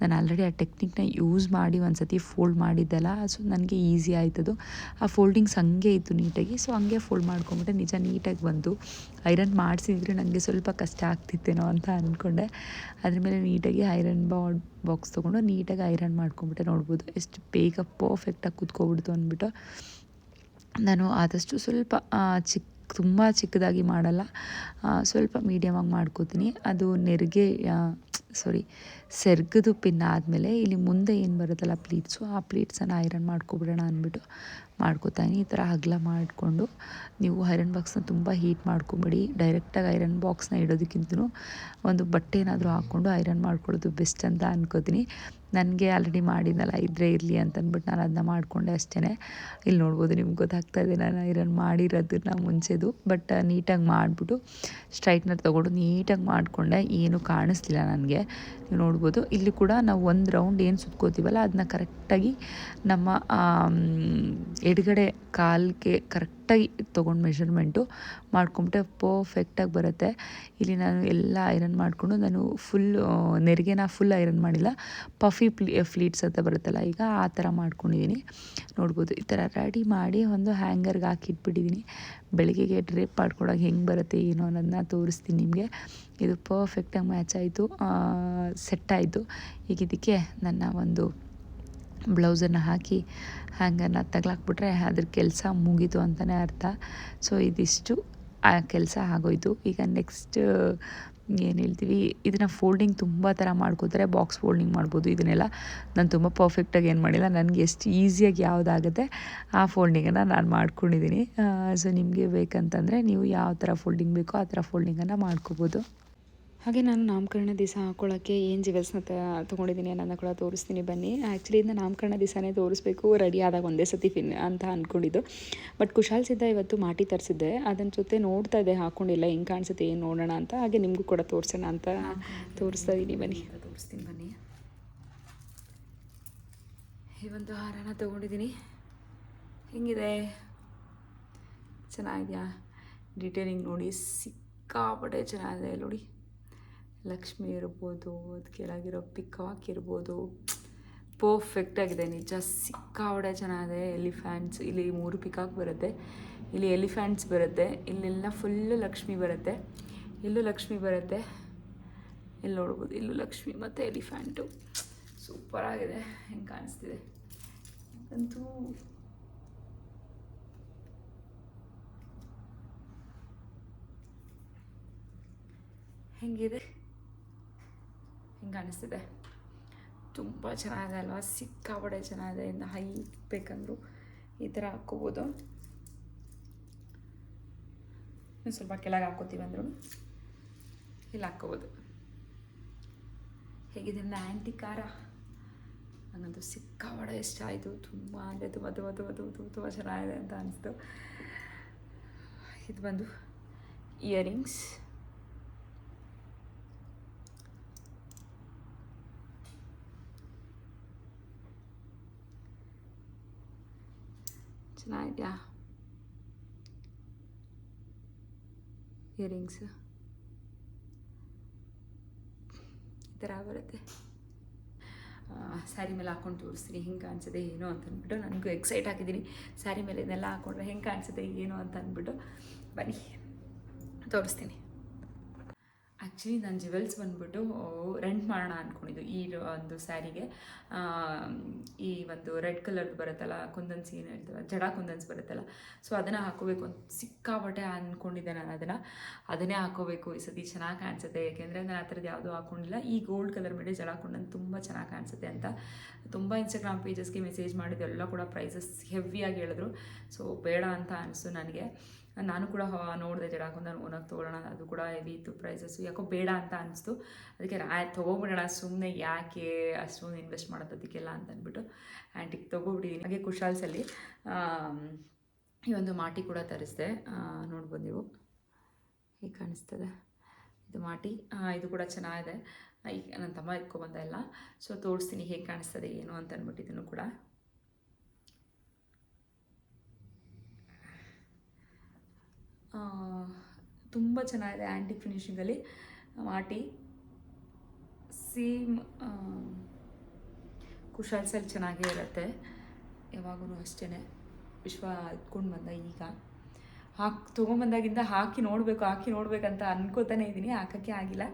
ನಾನು ಆಲ್ರೆಡಿ ಆ ಟೆಕ್ನಿಕ್ನ ಯೂಸ್ ಮಾಡಿ ಒಂದು ಸತಿ ಫೋಲ್ಡ್ ಮಾಡಿದ್ದೆಲ್ಲ ಸೊ ನನಗೆ ಈಸಿ ಆಯ್ತದು. ಆ ಫೋಲ್ಡಿಂಗ್ಸ್ ಹಂಗೆ ಇತ್ತು ನೀಟಾಗಿ ಸೊ ಹಂಗೆ ಫೋಲ್ಡ್ ಮಾಡ್ಕೊಂಬಿಟ್ಟೆ, ನಿಜ ನೀಟಾಗಿ ಬಂತು ಐರನ್ ಮಾಡಿಸಿದ್ರೆ ನನಗೆ ಸ್ವಲ್ಪ ಕಷ್ಟ ಆಗ್ತಿತ್ತೇನೋ ಅಂತ ಅಂದ್ಕೊಂಡೆ ಅದ್ರ ಮೇಲೆ ನೀಟಾಗಿ ಐರನ್ ಬಾಡ್ ಬಾಕ್ಸ್ ತೊಗೊಂಡು ನೀಟಾಗಿ ಐರನ್ ಮಾಡ್ಕೊಂಬಿಟ್ಟೆ, ನೋಡ್ಬೋದು. ಎಷ್ಟು ಬೇಗ ಪರ್ಫೆಕ್ಟಾಗಿ ಕುತ್ಕೊಬಿಡ್ತು ಅಂದ್ಬಿಟ್ಟು. ನಾನು ಆದಷ್ಟು ಸ್ವಲ್ಪ ಚಿಕ್ಕ ತುಂಬ ಚಿಕ್ಕದಾಗಿ ಮಾಡಲ್ಲ. ಸ್ವಲ್ಪ ಮೀಡಿಯಮಾಗಿ ಮಾಡ್ಕೋತೀನಿ. ಅದು ನೆರಿಗೆ ಸಾರಿ, ಸೆರ್ಗದು ಪಿನ್ ಆದಮೇಲೆ ಇಲ್ಲಿ ಮುಂದೆ ಏನು ಬರುತ್ತಲ್ಲ ಪ್ಲೀಟ್ಸು ಆ ಪ್ಲೀಟ್ಸನ್ನು ಐರನ್ ಮಾಡ್ಕೊಬಿಡೋಣ ಅಂದ್ಬಿಟ್ಟು ಮಾಡ್ಕೋತಾಯಿನಿ. ಈ ಥರ ಅಗಲ ಮಾಡಿಕೊಂಡು ನೀವು ಐರನ್ ಬಾಕ್ಸ್ನ ತುಂಬ ಹೀಟ್ ಮಾಡ್ಕೊಬೇಡಿ. ಡೈರೆಕ್ಟಾಗಿ ಐರನ್ ಬಾಕ್ಸ್ನ ಇಡೋದಕ್ಕಿಂತ ಒಂದು ಬಟ್ಟೆ ಏನಾದರೂ ಹಾಕ್ಕೊಂಡು ಐರನ್ ಮಾಡ್ಕೊಳ್ಳೋದು ಬೆಸ್ಟ್ ಅಂತ ಅನ್ಕೋತೀನಿ. ನನಗೆ ಆಲ್ರೆಡಿ ಮಾಡಿದ್ನಲ್ಲ ಇದ್ರೆ ಇರಲಿ ಅಂತ ಅಂದ್ಬಿಟ್ಟು ನಾನು ಅದನ್ನ ಮಾಡಿಕೊಂಡೆ ಅಷ್ಟೇ ಇಲ್ಲಿ ನೋಡ್ಬೋದು ನಿಮ್ಗೆ ಗೊತ್ತಾಗ್ತಾ ಇದೆ ನಾನು ಐರನ್ ಮಾಡಿರೋದನ್ನ ಮುಂಚೆದು. ಬಟ್ ನೀಟಾಗಿ ಮಾಡಿಬಿಟ್ಟು ಸ್ಟ್ರೈಟ್ನರ್ ತೊಗೊಂಡು ನೀಟಾಗಿ ಮಾಡಿಕೊಂಡೆ. ಏನು ಕಾಣಿಸ್ತಿಲ್ಲ ನನಗೆ. ನೀವು ನೋಡ್ಬೋದು, ಇಲ್ಲಿ ಕೂಡ ನಾವು ಒಂದು ರೌಂಡ್ ಏನು ಸುತ್ಕೋತೀವಲ್ಲ ಅದನ್ನ ಕರೆಕ್ಟಾಗಿ ನಮ್ಮ ಎಡಗಡೆ ಕಾಲಿಗೆ ಕರೆಕ್ಟಾಗಿ ತೊಗೊಂಡು ಮೆಷರ್ಮೆಂಟು ಮಾಡ್ಕೊಂಬಿಟ್ಟೆ ಪರ್ಫೆಕ್ಟಾಗಿ ಬರುತ್ತೆ. ಇಲ್ಲಿ ನಾನು ಎಲ್ಲ ಐರನ್ ಮಾಡಿಕೊಂಡು ನಾನು ಫುಲ್ ನೆರಿಗೆನ ಫುಲ್ ಐರನ್ ಮಾಡಿಲ್ಲ. ಪಫಿ ಪ್ಲೀ ಫ್ಲೀಟ್ಸ್ ಅಂತ ಬರುತ್ತಲ್ಲ, ಈಗ ಆ ಥರ ಮಾಡ್ಕೊಂಡಿದ್ದೀನಿ ನೋಡ್ಬೋದು, ಈ ಥರ ರೆಡಿ ಮಾಡಿ ಒಂದು ಹ್ಯಾಂಗರ್ಗೆ ಹಾಕಿಟ್ಬಿಟ್ಟಿದ್ದೀನಿ ಬೆಳಗ್ಗೆಗೆ ಡ್ರೇಪ್ ಮಾಡ್ಕೊಡೋಕೆ ಹೆಂಗೆ ಬರುತ್ತೆ, ಏನು ಅನ್ನೋದನ್ನ ತೋರಿಸ್ತೀನಿ ನಿಮಗೆ. ಇದು ಪರ್ಫೆಕ್ಟಾಗಿ ಮ್ಯಾಚ್ ಆಯಿತು ಸೆಟ್ ಆಯಿತು. ಈಗ ಇದಕ್ಕೆ ನನ್ನ ಒಂದು ಬ್ಲೌಸನ್ನು ಹಾಕಿ ಹ್ಯಾಂಗನ್ನು ತಗ್ಲಾಕ್ಬಿಟ್ರೆ ಅದ್ರ ಕೆಲಸ ಮುಗೀತು ಅಂತಲೇ ಅರ್ಥ. ಸೊ ಇದಿಷ್ಟು, ಆ ಕೆಲಸ ಆಗೋಯ್ತು. ಈಗ ನೆಕ್ಸ್ಟ್ ಏನು ಹೇಳ್ತೀವಿ, ಇದನ್ನು ಫೋಲ್ಡಿಂಗ್ ತುಂಬ ಥರ ಮಾಡ್ಕೋತಾರೆ ಬಾಕ್ಸ್ ಫೋಲ್ಡಿಂಗ್ ಮಾಡ್ಬೋದು ಇದನ್ನೆಲ್ಲ. ನಾನು ತುಂಬ ಪರ್ಫೆಕ್ಟಾಗಿ ಏನು ಮಾಡಿಲ್ಲ. ನನಗೆ ಎಷ್ಟು ಈಸಿಯಾಗಿ ಯಾವುದಾಗುತ್ತೆ, ಆ ಫೋಲ್ಡಿಂಗನ್ನು ನಾನು ಮಾಡ್ಕೊಂಡಿದ್ದೀನಿ ಸೊ ನಿಮಗೆ ಬೇಕಂತಂದರೆ ನೀವು ಯಾವ ಥರ ಫೋಲ್ಡಿಂಗ್ ಬೇಕೋ ಆ ಥರ ಫೋಲ್ಡಿಂಗನ್ನು ಮಾಡ್ಕೋಬೋದು. ಹಾಗೆ ನಾನು ನಾಮಕರಣ ದಿವಸ ಹಾಕೊಳ್ಳೋಕ್ಕೆ ಏನು ಜಿವೆಲ್ಸ್ನ ತೊಗೊಂಡಿದ್ದೀನಿ ಅನ್ನೋದನ್ನ ಕೂಡ ತೋರಿಸ್ತೀನಿ ಬನ್ನಿ. ಆ್ಯಕ್ಚುಲಿ ಇದನ್ನ ನಾಮಕರಣ ದಿವಸನೇ ತೋರಿಸ್ಬೇಕು ರೆಡಿ ಆದಾಗ ಒಂದೇ ಸತಿ ಫಿನ್ ಅಂತ ಅಂದ್ಕೊಂಡಿದ್ದು. ಬಟ್ ಕುಶಾಲ್ ಸಿದ್ಧ ಇವತ್ತು ಮಾಟಿ ತರಿಸಿದ್ದೆ. ಅದನ್ನ ಜೊತೆ ನೋಡ್ತಾ ಇದ್ದೆ ಹಾಕ್ಕೊಂಡಿಲ್ಲ ಹೆಂಗೆ ಕಾಣಿಸುತ್ತೆ, ಏನು ನೋಡೋಣ ಅಂತ. ಹಾಗೆ ನಿಮಗೂ ಕೂಡ ತೋರಿಸೋಣ ಅಂತ ತೋರಿಸ್ತಾ ಇದ್ದೀನಿ ಬನ್ನಿ. ತೋರಿಸ್ತೀನಿ ಬನ್ನಿ. ಈ ಒಂದು ಹಾರನ ತೊಗೊಂಡಿದ್ದೀನಿ. ಹೆಂಗಿದೆ? ಚೆನ್ನಾಗಿದೆಯಾ? ಡಿಟೇಲಿಂಗ್ ನೋಡಿ, ಸಿಕ್ಕಾಪಟ್ಟೆ ಚೆನ್ನಾಗಿದೆ, ನೋಡಿ. ಲಕ್ಷ್ಮಿ ಇರ್ಬೋದು, ಅದು ಕೆಳಗಿರೋ ಪಿಕಾಕ್ ಇರ್ಬೋದು ಪರ್ಫೆಕ್ಟ್ ಆಗಿದೆ, ನಿಜ ಸಿಕ್ಕಾವಡೆ ಚೆನ್ನಾಗಿದೆ ಎಲಿಫ್ಯಾಂಟ್ಸ್ ಇಲ್ಲಿ ಮೂರು ಪಿಕಾಕ್ ಬರುತ್ತೆ. ಇಲ್ಲಿ ಎಲಿಫ್ಯಾಂಟ್ಸ್ ಬರುತ್ತೆ, ಇಲ್ಲೆಲ್ಲ ಫುಲ್ಲು ಲಕ್ಷ್ಮಿ ಬರುತ್ತೆ. ಇಲ್ಲೂ ಲಕ್ಷ್ಮಿ ಬರುತ್ತೆ. ಇಲ್ಲಿ ನೋಡ್ಬೋದು, ಇಲ್ಲೂ ಲಕ್ಷ್ಮಿ ಮತ್ತು ಎಲಿಫ್ಯಾಂಟು ಸೂಪರಾಗಿದೆ ಹೆಂಗೆ ಕಾಣಿಸ್ತಿದೆ. ಅಂತೂ ಹೆಂಗಿದೆ? ಹೆಂಗೆ ಅನಿಸ್ತಿದೆ ತುಂಬ ಚೆನ್ನಾಗಿದೆ ಅಲ್ವಾ ಸಿಕ್ಕಾಪಡೆ ಚೆನ್ನಾಗಿದೆ. ಇನ್ನು ಹೈ ಬೇಕಂದ್ರು ಈ ಥರ ಹಾಕ್ಕೋಬೋದು. ಇನ್ನು ಸ್ವಲ್ಪ ಕೆಳಗೆ ಹಾಕ್ಕೋತೀವಿ ಅಂದ್ರು. ಇಲ್ಲಿ ಹಾಕ್ಕೋಬೋದು. ಹೇಗಿದೆ ಆ್ಯಂಟಿ ಖಾರ ನನಗಂತೂ ಸಿಕ್ಕಾಪಡೆ ಇಷ್ಟ ಆಯಿತು. ತುಂಬ ಅಂದರೆ ತುಂಬ ತುಂಬ ತುಂಬ ತುಂಬ ತುಂಬ ತುಂಬ ಚೆನ್ನಾಗಿದೆ ಅಂತ ಅನಿಸ್ತು. ಇದು ಬಂದು ಇಯರಿಂಗ್ಸ್ ಚೆನ್ನಾಗಿದೆಯಾ ಇಯರಿಂಗ್ಸ್ ಈ ಥರ ಬರುತ್ತೆ ಸ್ಯಾರಿ ಮೇಲೆ ಹಾಕೊಂಡು ತೋರಿಸ್ತೀನಿ ಹೆಂಗೆ ಕಾಣಿಸುತ್ತೆ ಏನು ಅಂತ ಅಂದ್ಬಿಟ್ಟು ನನಗೂ ಎಕ್ಸೈಟ್ ಆಗಿದ್ದೀನಿ. ಸ್ಯಾರಿ ಮೇಲೆ ಇದನ್ನೆಲ್ಲ ಹಾಕೊಂಡ್ರೆ ಹೆಂಗೆ ಕಾಣಿಸುತ್ತೆ ಏನು ಅಂತ ಅಂದ್ಬಿಟ್ಟು ಬನ್ನಿ, ತೋರಿಸ್ತೀನಿ. ಆ್ಯಕ್ಚುಲಿ ನಾನು ಜ್ಯುವೆಲ್ಸ್ ಬಂದ್ಬಿಟ್ಟು ರೆಂಟ್ ಮಾಡೋಣ ಅಂದ್ಕೊಂಡಿದ್ದು ಈ ಒಂದು ಸ್ಯಾರಿಗೆ. ಈ ಒಂದು ರೆಡ್ ಕಲರ್ದು ಬರುತ್ತಲ್ಲ ಕುಂದನ್ಸಿ ಏನು ಹೇಳ್ತಾರೆ ಜಡ ಕುಂದನ್ಸ್ ಬರುತ್ತಲ್ಲ. ಸೊ ಅದನ್ನು ಹಾಕೋಬೇಕು ಅಂತ ಸಿಕ್ಕಾಪಟ್ಟೆ ಅಂದ್ಕೊಂಡಿದ್ದೆ ನಾನು ಅದನ್ನು. ಅದನ್ನೇ ಹಾಕೋಬೇಕು. ಈ ಸತಿ ಚೆನ್ನಾಗಿ ಕಾಣಿಸುತ್ತೆ. ಏಕೆಂದರೆ ನಾನು ಆ ಥರದ್ದು ಯಾವುದೂ ಹಾಕ್ಕೊಂಡಿಲ್ಲ ಈ ಗೋಲ್ಡ್ ಕಲರ್ ಮೇಲೆ ಜಡ ಕುಂದನ್ ತುಂಬ ಚೆನ್ನಾಗಿ ಕಾಣಿಸುತ್ತೆ ಅಂತ. ತುಂಬ ಇನ್ಸ್ಟಾಗ್ರಾಮ್ ಪೇಜಸ್ಗೆ ಮೆಸೇಜ್ ಮಾಡಿದ್ದು ಎಲ್ಲ ಕೂಡ ಪ್ರೈಸಸ್ ಹೆವಿಯಾಗಿ ಹೇಳಿದ್ರು. ಸೊ ಬೇಡ ಅಂತ ಅನಿಸ್ತು ನನಗೆ. ನಾನು ಕೂಡ ನೋಡಿದೆ ನಾನು ಓನಾಗಿ ತೊಗೊಳ್ಳೋಣ ಅದು ಕೂಡ ಹೆವಿ ಇತ್ತು ಪ್ರೈಸಸ್ಸು ಯಾಕೋ ಬೇಡ ಅಂತ ಅನಿಸ್ತು. ಅದಕ್ಕೆ ತೊಗೊಬಿಡೋಣ ಸುಮ್ಮನೆ ಯಾಕೆ ಅಷ್ಟೊಂದು ಇನ್ವೆಸ್ಟ್ ಮಾಡೋದು ಅದಕ್ಕೆಲ್ಲ ಅಂತ ಅಂದ್ಬಿಟ್ಟು ಆ್ಯಂಟಿಗೆ ತೊಗೊಬಿಟ್ಟಿದ್ದೀನಿ ಹಾಗೆ ಕುಶಾಲ್ಸಲ್ಲಿ ಈ ಒಂದು ಮಾಟಿ ಕೂಡ ತರಿಸಿದೆ. ನೋಡ್ಬೋದು ನೀವು. ಹೇಗೆ ಕಾಣಿಸ್ತದೆ. ಇದು ಮಾಟಿ. ಇದು ಕೂಡ ಚೆನ್ನಾಗಿದೆ. ಈಗ ನನ್ನ ತಮ್ಮ ಎತ್ಕೊಬಂದ ಎಲ್ಲ. ಸೊ ತೋರಿಸ್ತೀನಿ ಹೇಗೆ ಕಾಣಿಸ್ತದೆ, ಏನು ಅಂತ ಅಂದ್ಬಿಟ್ಟು ಇದನ್ನು ಕೂಡ. ತುಂಬ ಚೆನ್ನಾಗಿದೆ ಆ್ಯಂಟಿಕ್ ಫಿನಿಷಿಂಗಲ್ಲಿ ಮಾಟಿ ಸೇಮ್ ಕುಶಾಲ್ಸಲ್ಲಿ ಚೆನ್ನಾಗೇ ಇರುತ್ತೆ. ಯಾವಾಗೂ ಅಷ್ಟೇ ವಿಶ್ವ ಇಟ್ಕೊಂಡು ಬಂದ ಈಗ. ಹಾಕಿ, ತೊಗೊಂಬಂದಾಗಿಂದ ಹಾಕಿ ನೋಡಬೇಕು, ಹಾಕಿ ನೋಡಬೇಕಂತ ಅನ್ಕೋತಾನೆ ಇದ್ದೀನಿ. ಹಾಕೋಕ್ಕೆ ಆಗಿಲ್ಲ.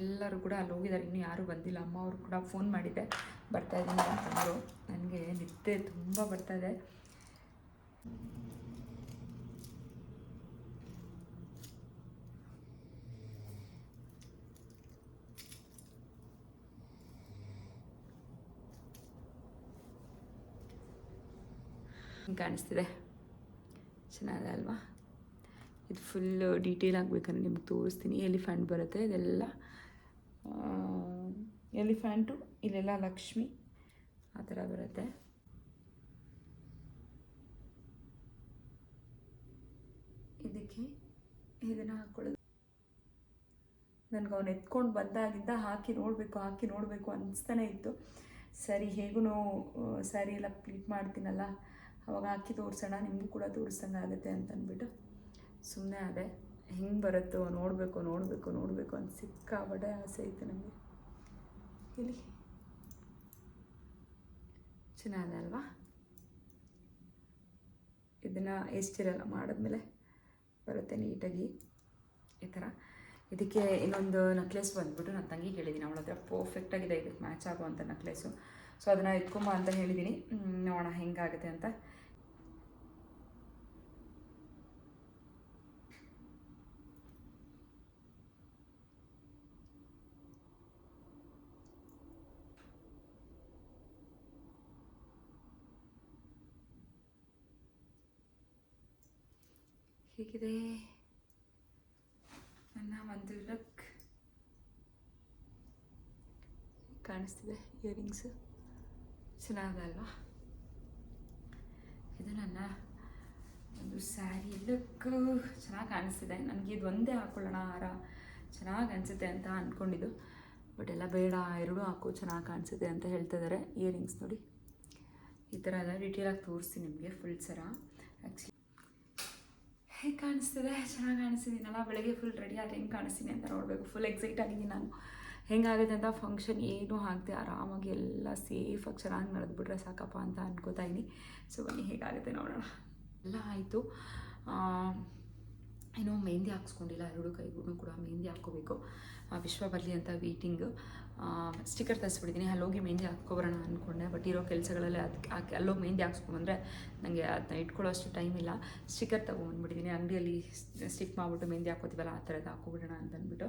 ಎಲ್ಲರೂ ಕೂಡ ಅಲ್ಲಿ ಹೋಗಿದ್ದಾರೆ. ಇನ್ನೂ ಯಾರೂ ಬಂದಿಲ್ಲ. ಅಮ್ಮ ಅವರು ಕೂಡ ಫೋನ್ ಮಾಡಿದ್ದೆ. ಬರ್ತಾ ಇದ್ದೀನಿ ಅಂತಂದರು ನನಗೆ ನಿದ್ದೆ ತುಂಬ ಬರ್ತಾ ಇದೆ. ಹಿಂಗ್ ಕಾಣಿಸ್ತಿದೆ. ಚೆನ್ನಾಗಿದೆ ಅಲ್ವಾ? ಇದು ಫುಲ್ ಡೀಟೇಲ್ ಆಗಬೇಕಂದ್ರೆ ನಿಮ್ಗೆ ತೋರಿಸ್ತೀನಿ. ಎಲಿಫ್ಯಾಂಟ್ ಬರುತ್ತೆ ಇದೆಲ್ಲ. ಎಲಿಫ್ಯಾಂಟು ಇಲ್ಲೆಲ್ಲ ಲಕ್ಷ್ಮಿ ಆ ಥರ ಬರುತ್ತೆ. ಇದಕ್ಕೆ ಇದನ್ನು ಹಾಕ್ಕೊಳ್ಳೋದು ನನಗೆ ಅವನು ಎತ್ಕೊಂಡು ಬಂದಾಗಿಂದ ಹಾಕಿ ನೋಡಬೇಕು ಹಾಕಿ ನೋಡಬೇಕು ಅನಿಸ್ತಾನೆ ಇತ್ತು. ಸರಿ ಹೇಗೂ ಸ್ಯಾರಿ ಎಲ್ಲ ಪ್ಲೀಟ್ ಮಾಡ್ತೀನಲ್ಲ, ಅವಾಗ ಹಾಕಿ ತೋರಿಸೋಣ, ನಿಮಗೂ ಕೂಡ ತೋರಿಸ್ದಂಗೆ ಆಗುತ್ತೆ ಅಂತ ಅಂದ್ಬಿಟ್ಟು ಸುಮ್ಮನೆ ಅದೇ ಹೆಂಗೆ ಬರುತ್ತೋ ನೋಡಬೇಕು ನೋಡಬೇಕು ನೋಡಬೇಕು ಅಂತ ಸಿಕ್ಕಾಬಡೆ ಆಸೆ ಇತ್ತು ನನಗೆ. ಇಲ್ಲಿ ಚೆನ್ನಾಗಿದೆ ಅಲ್ವಾ? ಇದನ್ನು ಎಷ್ಟಿರಲ್ಲ ಮಾಡಿದ್ಮೇಲೆ ಬರುತ್ತೆ ನೀಟಾಗಿ. ಈ ಥರ ಇದಕ್ಕೆ ಇನ್ನೊಂದು ನಕ್ಲೆಸ್ ಬಂದ್ಬಿಟ್ಟು ನನ್ನ ತಂಗಿಗೆ ಹೇಳಿದ್ದೀನಿ ಅವಳ ಹತ್ರ ಪರ್ಫೆಕ್ಟಾಗಿದೆ ಇದಕ್ಕೆ ಮ್ಯಾಚ್ ಆಗುವಂಥ ನಕ್ಲೆಸ್ಸು ಸೊ ಅದನ್ನು ಎತ್ಕೊಂಬ ಅಂತ ಹೇಳಿದ್ದೀನಿ ನೋಡೋಣ ಹೆಂಗಾಗುತ್ತೆ ಅಂತ. ಹೇಗಿದೆ? ನನ್ನ ಒಂದು ಲುಕ್ ಕಾಣಿಸ್ತಿದೆ ಇಯರಿಂಗ್ಸು ಚೆನ್ನಾಗಲ್ಲ ಇದು ನನ್ನ ಒಂದು ಸ್ಯಾರಿ ಲುಕ್ಕು ಚೆನ್ನಾಗಿ ಕಾಣಿಸ್ತಿದೆ. ನನಗೆ ಇದು ಒಂದೇ ಹಾಕ್ಕೊಳ್ಳೋಣ ಹಾರ ಚೆನ್ನಾಗಿ ಅನಿಸುತ್ತೆ ಅಂತ ಅಂದ್ಕೊಂಡಿದ್ದು ಬಟ್ ಎಲ್ಲ ಬೇಡ, ಎರಡೂ ಹಾಕು, ಚೆನ್ನಾಗಿ ಕಾಣಿಸುತ್ತೆ ಅಂತ ಹೇಳ್ತಾ ಇದ್ದಾರೆ ಇಯರಿಂಗ್ಸ್ ನೋಡಿ. ಈ ಥರ ಎಲ್ಲ ಡೀಟೇಲಾಗಿ ತೋರಿಸ್ತೀನಿ ನಿಮಗೆ ಫುಲ್ ಸರ ಆ್ಯಕ್ಚುಲಿ ಹೇಗೆ ಕಾಣಿಸ್ತಿದೆ. ಚೆನ್ನಾಗಿ ಕಾಣಿಸ್ತಿದ್ದೀನಲ್ಲ ಬೆಳಗ್ಗೆ ಫುಲ್ ರೆಡಿ ಆಗಿ ಹೆಂಗೆ ಕಾಣಿಸ್ತೀನಿ ಅಂತ ನೋಡಬೇಕು. ಫುಲ್ ಎಕ್ಸೈಟ್ ಆಗಿದ್ದೀನಿ ನಾನು. ಹೆಂಗಾಗುತ್ತೆ ಅಂತ ಫಂಕ್ಷನ್ ಏನೂ ಆಗದೆ ಆರಾಮಾಗಿ ಎಲ್ಲ ಸೇಫಾಗಿ ಚೆನ್ನಾಗಿ ನಡೆದ್ಬಿಟ್ರೆ ಸಾಕಪ್ಪ ಅಂತ ಅನ್ಕೋತಾ ಇದ್ದೀನಿ ಸೊ ಬನ್ನಿ, ಹೇಗಾಗುತ್ತೆ ನೋಡೋಣ. ಎಲ್ಲ ಆಯಿತು. ಏನೋ ಮೆಹಂದಿ ಹಾಕ್ಸ್ಕೊಂಡಿಲ್ಲ. ಎರಡು ಕೈಗೂ ಕೂಡ ಮೆಹಂದಿ ಹಾಕ್ಕೋಬೇಕು. ವಿಶ್ವ ಬರಲಿ ಅಂತ ವೇಟಿಂಗ್ ಸ್ಟಿಕರ್ ತರಿಸ್ಬಿಟ್ಟಿದ್ದೀನಿ ಅಲ್ಲೋಗಿ ಮೆಹಂದಿ ಹಾಕ್ಕೊಬರೋಣ ಅಂದ್ಕೊಂಡೆ ಬಟ್ ಇರೋ ಕೆಲಸಗಳಲ್ಲಿ ಅದಕ್ಕೆ ಹಾಕಿ ಅಲ್ಲೋಗಿ ಮೆಹಂದಿ ಹಾಕ್ಸ್ಕೊಂಬಂದ್ರೆ ನನಗೆ ಅದನ್ನ ಇಟ್ಕೊಳ್ಳೋ ಅಷ್ಟು ಟೈಮ್ ಇಲ್ಲ. ಸ್ಟಿಕರ್ ತೊಗೊಂಡ್ಬಿಟ್ಟಿದ್ದೀನಿ ಅಂಗಡಿಯಲ್ಲಿ ಸ್ಟಿಕ್ ಮಾಡಿಬಿಟ್ಟು ಮೆಹಂದಿ ಹಾಕೋತೀವಲ್ಲ ಆ ಥರದ್ದು ಹಾಕ್ಕೊಬಿಡೋಣ ಅಂತ ಅಂದ್ಬಿಟ್ಟು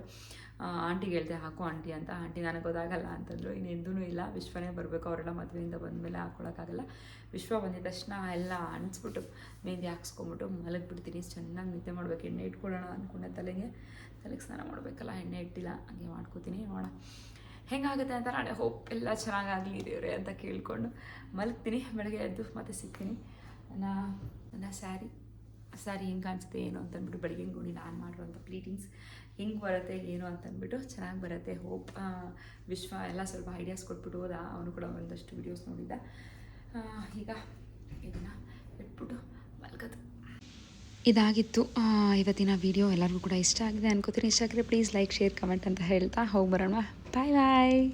ಆಂಟಿಗೆ ಹೇಳ್ದೆ, ಹಾಕೋ ಆಂಟಿ ಅಂತ. ಆಂಟಿ ನನಗೆ ಗೊತ್ತಾಗಲ್ಲ ಅಂತಂದರು. ಇನ್ನೆಂದೂ ಇಲ್ಲ. ವಿಶ್ವನೇ ಬರಬೇಕು. ಅವರೆಲ್ಲ ಮದುವೆಯಿಂದ ಬಂದಮೇಲೆ ಹಾಕ್ಕೊಳಕ್ಕಾಗಲ್ಲ. ವಿಶ್ವ ಬಂದಿದ್ದ ತಕ್ಷಣ ಎಲ್ಲ ಅಣಿಸ್ಬಿಟ್ಟು ಮೆಹಂದಿ ಹಾಕ್ಸ್ಕೊಂಬಿಟ್ಟು ಮಲಗಿಬಿಡ್ತೀನಿ. ಚೆನ್ನಾಗಿ ನಿದ್ದೆ ಮಾಡಬೇಕು. ಎಣ್ಣೆ ಇಟ್ಕೊಳ್ಳೋಣ ಅಂದ್ಕೊಂಡೆ ತಲೆಗೆ. ತಲೆಗೆ ಸ್ನಾನ ಮಾಡಬೇಕಲ್ಲ. ಎಣ್ಣೆ ಇಟ್ಟಿಲ್ಲ. ಹಾಗೆ ಮಾಡ್ಕೋತೀನಿ. ನೋಡೋಣ. ಹೆಂಗಾಗುತ್ತೆ ಅಂತ ನಾಳೆ ಹೋಪ್ ಎಲ್ಲ ಚೆನ್ನಾಗಾಗಲಿ ದೇವ್ರೆ ಅಂತ ಕೇಳಿಕೊಂಡು ಮಲಗ್ತೀನಿ, ಬೆಳಗ್ಗೆ ಎದ್ದು ಮತ್ತೆ ಸಿಗ್ತೀನಿ. ನನ್ನ ನನ್ನ ಸ್ಯಾರಿ ಸ್ಯಾರಿ ಹೆಂಗೆ ಕಾಣಿಸುತ್ತೆ ಏನು ಅಂತಂದ್ಬಿಟ್ಟು ಬೆಳಗ್ಗೆ ನೋಡಿ ನಾನು ಮಾಡಿರೋಂಥ ಪ್ಲೀಟಿಂಗ್ಸ್ ಹೆಂಗೆ ಬರುತ್ತೆ, ಏನು ಅಂತಂದ್ಬಿಟ್ಟು ಚೆನ್ನಾಗಿ ಬರುತ್ತೆ. ಹೋಪ್ ವಿಶ್ವ ಎಲ್ಲ ಸ್ವಲ್ಪ ಐಡಿಯಾಸ್ ಕೊಟ್ಬಿಟ್ಟು ಹೋದ. ಅವನು ಕೂಡ ಒಂದಷ್ಟು ವೀಡಿಯೋಸ್ ನೋಡಿದ್ದ. ಈಗ ಇದನ್ನು ಇಟ್ಬಿಟ್ಟು ಮಲ್ಗೋದು. ಇದಾಗಿತ್ತು. ಇವತ್ತಿನ ವಿಡಿಯೋ ಎಲ್ಲರಿಗೂ ಕೂಡ ಇಷ್ಟ ಆಗಿದೆ ಅನ್ಕೋತೀನಿ. ಇಷ್ಟ ಆಗಿದ್ರೆ ಪ್ಲೀಸ್ ಲೈಕ್ ಶೇರ್ ಕಮೆಂಟ್ ಅಂತ ಹೇಳ್ತಾ ಹೋಗಿ ಬರೋಣ Bye bye.